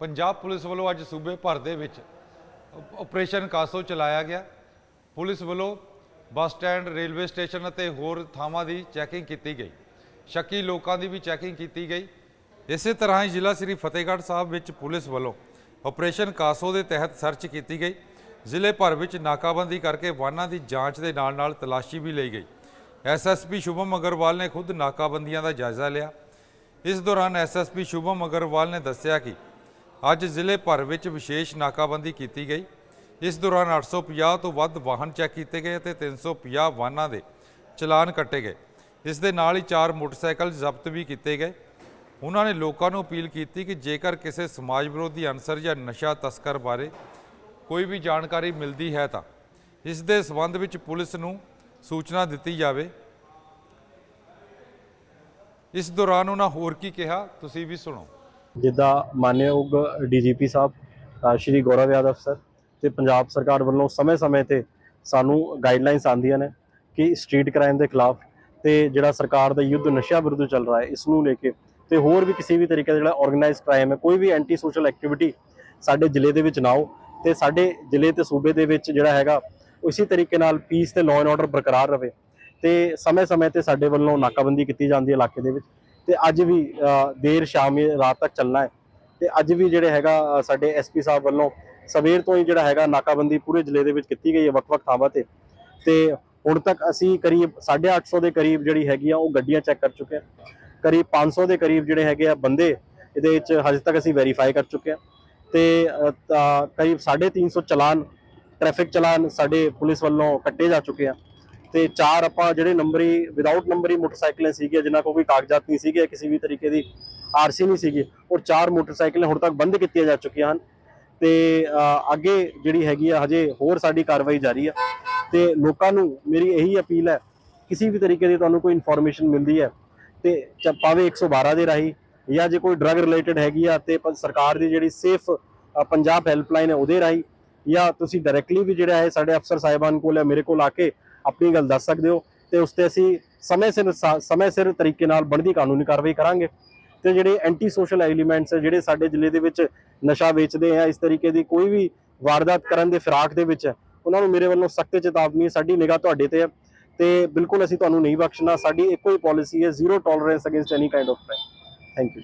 Punjab police ਵੱਲੋਂ ਅੱਜ ਸੂਬੇ ਭਰ ਦੇ ਵਿੱਚ ਅਪ- ਆਪਰੇਸ਼ਨ ਕਾਸੋ ਚਲਾਇਆ ਗਿਆ। ਪੁਲਿਸ ਵੱਲੋਂ ਬੱਸ ਸਟੈਂਡ, ਰੇਲਵੇ ਸਟੇਸ਼ਨ ਅਤੇ ਹੋਰ ਥਾਵਾਂ ਦੀ ਚੈਕਿੰਗ ਕੀਤੀ ਗਈ। ਸ਼ੱਕੀ ਲੋਕਾਂ ਦੀ ਵੀ ਚੈਕਿੰਗ ਕੀਤੀ ਗਈ। ਇਸੇ ਤਰ੍ਹਾਂ ਹੀ ਜ਼ਿਲ੍ਹਾ ਸ੍ਰੀ ਫਤਿਹਗੜ੍ਹ ਸਾਹਿਬ ਵਿੱਚ ਪੁਲਿਸ ਵੱਲੋਂ ਆਪਰੇਸ਼ਨ ਕਾਸੋ ਦੇ ਤਹਿਤ ਸਰਚ ਕੀਤੀ ਗਈ। ਜ਼ਿਲ੍ਹੇ ਭਰ ਵਿੱਚ ਨਾਕਾਬੰਦੀ ਕਰਕੇ ਵਾਹਨਾਂ ਦੀ ਜਾਂਚ ਦੇ ਨਾਲ-ਨਾਲ ਤਲਾਸ਼ੀ ਵੀ ਲਈ ਗਈ। ਐਸਐਸਪੀ ਸ਼ੁਭਮ ਅਗਰਵਾਲ ਨੇ ਖੁਦ ਨਾਕਾਬੰਦੀਆਂ ਦਾ ਜਾਇਜ਼ਾ ਲਿਆ। ਇਸ ਦੌਰਾਨ ਐਸਐਸਪੀ ਸ਼ੁਭਮ ਅਗਰਵਾਲ ਨੇ ਦੱਸਿਆ ਕਿ ਅੱਜ ਜ਼ਿਲ੍ਹੇ ਭਰ ਵਿੱਚ ਵਿਸ਼ੇਸ਼ ਨਾਕਾਬੰਦੀ ਕੀਤੀ ਗਈ। ਇਸ ਦੌਰਾਨ 850 ਤੋਂ ਵੱਧ ਵਾਹਨ ਚੈੱਕ ਕੀਤੇ ਗਏ ਅਤੇ 350 ਵਾਹਨਾਂ ਦੇ ਚਲਾਨ ਕੱਟੇ ਗਏ। ਇਸ ਦੇ ਨਾਲ ਹੀ ਚਾਰ ਮੋਟਰਸਾਈਕਲ ਜ਼ਬਤ ਵੀ ਕੀਤੇ ਗਏ। ਉਹਨਾਂ ਨੇ ਲੋਕਾਂ ਨੂੰ ਅਪੀਲ ਕੀਤੀ ਕਿ ਜੇਕਰ ਕਿਸੇ ਸਮਾਜ ਵਿਰੋਧੀ ਅਨਸਰ ਜਾਂ ਨਸ਼ਾ ਤਸਕਰ ਬਾਰੇ ਕੋਈ ਵੀ ਜਾਣਕਾਰੀ ਮਿਲਦੀ ਹੈ ਤਾਂ ਇਸ ਦੇ ਸਬੰਧ ਵਿੱਚ ਪੁਲਿਸ ਨੂੰ ਸੂਚਨਾ ਦਿੱਤੀ ਜਾਵੇ। ਇਸ ਦੌਰਾਨ ਉਹਨਾਂ ਹੋਰ ਕੀ ਕਿਹਾ, ਤੁਸੀਂ ਵੀ ਸੁਣੋ। ਜਿੱਦਾਂ ਮਾਨਯੋਗ ਡੀਜੀਪੀ ਸਾਹਿਬ ਸ਼੍ਰੀ ਗੌਰਵ ਯਾਦਵ ਸਰ ਤੇ ਪੰਜਾਬ ਸਰਕਾਰ ਵੱਲੋਂ ਸਮੇਂ-ਸਮੇਂ ਤੇ ਸਾਨੂੰ ਗਾਈਡਲਾਈਨਸ ਆਉਂਦੀਆਂ ਨੇ ਕਿ ਸਟਰੀਟ ਕ੍ਰਾਈਮ ਦੇ ਖਿਲਾਫ ਤੇ ਜਿਹੜਾ ਸਰਕਾਰ ਦਾ ਯੁੱਧ ਨਸ਼ਾ ਵਿਰੁੱਧ ਚੱਲ ਰਿਹਾ ਹੈ ਇਸ ਨੂੰ ਲੈ ਕੇ ਤੇ ਹੋਰ ਵੀ ਕਿਸੇ ਵੀ ਤਰੀਕੇ ਦਾ ਜਿਹੜਾ ਆਰਗੇਨਾਈਜ਼ਡ ਕ੍ਰਾਈਮ ਹੈ, ਕੋਈ ਵੀ ਐਂਟੀ ਸੋਸ਼ਲ ਐਕਟੀਵਿਟੀ ਸਾਡੇ ਜ਼ਿਲ੍ਹੇ ਦੇ ਵਿੱਚ ਨਾ ਹੋ ਤੇ ਸਾਡੇ ਜ਼ਿਲ੍ਹੇ ਤੇ ਸੂਬੇ ਦੇ ਵਿੱਚ ਜਿਹੜਾ ਹੈਗਾ, ਉਸੇ ਤਰੀਕੇ ਨਾਲ ਪੀਸ ਤੇ ਲਾਅ ਐਂਡ ਆਰਡਰ ਬਰਕਰਾਰ ਰਵੇ ਤੇ ਸਮੇਂ-ਸਮੇਂ ਤੇ ਸਾਡੇ ਵੱਲੋਂ ਨਾਕਾਬੰਦੀ ਕੀਤੀ ਜਾਂਦੀ ਹੈ ਇਲਾਕੇ ਦੇ ਵਿੱਚ ਤੇ ਅੱਜ ਵੀ ਦੇਰ ਸ਼ਾਮ ਰਾਤ ਤੱਕ ਚੱਲਣਾ ਹੈ। ਤੇ ਅੱਜ ਵੀ ਜਿਹੜੇ ਹੈਗਾ ਅ, ਸਾਡੇ ਐਸਪੀ ਸਾਹਿਬ ਵੱਲੋਂ ਸਵੇਰ ਤੋਂ ਹੀ ਜਿਹੜਾ ਹੈਗਾ ਨਾਕਾਬੰਦੀ ਪੂਰੇ ਜ਼ਿਲ੍ਹੇ ਦੇ ਵਿੱਚ ਕੀਤੀ ਗਈ ਹੈ ਵੱਖ-ਵੱਖ ਥਾਵਾਂ ਤੇ। ਤੇ ਹੁਣ ਤੱਕ ਅਸੀਂ ਕਰੀਬ 850 ਦੇ ਕਰੀਬ ਜਿਹੜੀ ਹੈਗੀ ਆ ਉਹ ਗੱਡੀਆਂ ਚੈੱਕ ਕਰ ਚੁੱਕੇ ਹਾਂ। ਕਰੀਬ 500 ਦੇ ਕਰੀਬ ਜਿਹੜੇ ਹੈਗੇ ਆ ਬੰਦੇ ਇਹਦੇ ਵਿੱਚ ਹਜੇ ਤੱਕ ਅਸੀਂ ਵੈਰੀਫਾਈ ਕਰ ਚੁੱਕੇ ਹਾਂ। ਤੇ ਅ, ਤਾਂ ਕਰੀਬ 350 ਚਲਾਨ ਟ੍ਰੈਫਿਕ ਚਲਾਨ ਸਾਡੇ ਪੁਲਿਸ ਵੱਲੋਂ ਕੱਟੇ ਜਾ ਚੁੱਕੇ ਆ। ਤੇ ਚਾਰ ਆਪਾਂ ਜਿਹੜੇ ਨੰਬਰੀ ਵਿਦਆਊਟ ਨੰਬਰੀ ਮੋਟਰਸਾਈਕਲਾਂ ਸੀਗੇ ਜਿਨ੍ਹਾਂ ਕੋਲ ਕੋਈ ਕਾਗਜ਼ਾਤ ਨਹੀਂ ਸੀਗੇ, ਕਿਸੇ ਵੀ ਤਰੀਕੇ ਦੀ ਆਰਸੀ ਨਹੀਂ ਸੀਗੀ ਔਰ ਚਾਰ ਮੋਟਰਸਾਈਕਲਾਂ ਹੁਣ ਤੱਕ ਬੰਦ ਕੀਤੀਆਂ ਜਾ ਚੁੱਕੀਆਂ ਹਨ। ਤੇ ਅੱਗੇ ਜਿਹੜੀ ਹੈਗੀ ਆ, ਹਜੇ ਹੋਰ ਸਾਡੀ ਕਾਰਵਾਈ ਜਾਰੀ ਆ। ਤੇ ਲੋਕਾਂ ਨੂੰ ਮੇਰੀ ਇਹੀ ਅਪੀਲ ਹੈ, ਕਿਸੇ ਵੀ ਤਰੀਕੇ ਦੀ ਤੁਹਾਨੂੰ ਕੋਈ ਇਨਫੋਰਮੇਸ਼ਨ ਮਿਲਦੀ ਹੈ, ਤੇ ਚ- ਭਾਵੇਂ 112 ਦੇ ਰਾਹੀਂ, ਜਾਂ ਜੇ ਕੋਈ ਡਰਗ ਰਿਲੇਟਡ ਹੈਗੀ ਆ, ਤੇ ਸਰਕਾਰ ਦੀ ਜਿਹੜੀ ਸੇਫ ਪੰਜਾਬ ਹੈਲਪਲਾਈਨ ਹੈ ਉਹਦੇ ਰਾਹੀਂ, ਜਾਂ ਤੁਸੀਂ ਡਾਇਰੈਕਟਲੀ ਵੀ ਜਿਹੜਾ ਹੈ ਸਾਡੇ ਅਫਸਰ ਸਾਹਿਬਾਨ ਕੋਲ ਜਾਂ ਮੇਰੇ ਕੋਲ ਆ ਕੇ ਆਪਣੀ ਗੱਲ ਦੱਸ ਸਕਦੇ ਹੋ ਤੇ ਉਸ ਤੇ ਅਸੀਂ ਸਮੇਂ ਸਿਰ ਸਾ- ਸਮੇਂ ਸਿਰ ਤਰੀਕੇ ਨਾਲ ਬਣਦੀ ਕਾਨੂੰਨੀ ਕਾਰਵਾਈ ਕਰਾਂਗੇ। ਤੇ ਜਿਹੜੇ ਐਂਟੀ ਸੋਸ਼ਲ ਐਲੀਮੈਂਟਸ ਹੈ ਜਿਹੜੇ ਸਾਡੇ ਜ਼ਿਲ੍ਹੇ ਦੇ ਵਿੱਚ ਨਸ਼ਾ ਵੇਚਦੇ ਆ, ਇਸ ਤਰੀਕੇ ਦੀ ਕੋਈ ਵੀ ਵਾਰਦਾਤ ਕਰਨ ਦੇ ਫਿਰਾਕ ਦੇ ਵਿੱਚ, ਉਹਨਾਂ ਨੂੰ ਮੇਰੇ ਵੱਲੋਂ ਸਖਤ ਚੇਤਾਵਨੀ ਹੈ ਸਾਡੀ ਨਿਗਾਹ ਤੁਹਾਡੇ ਤੇ ਹੈ ਤੇ ਬਿਲਕੁਲ ਅਸੀਂ ਤੁਹਾਨੂੰ ਨਹੀਂ ਬਖਸ਼ਣਾ, ਸਾਡੀ ਇੱਕੋ ਹੀ ਪਾਲਿਸੀ ਹੈ zero tolerance against any kind of crime thank you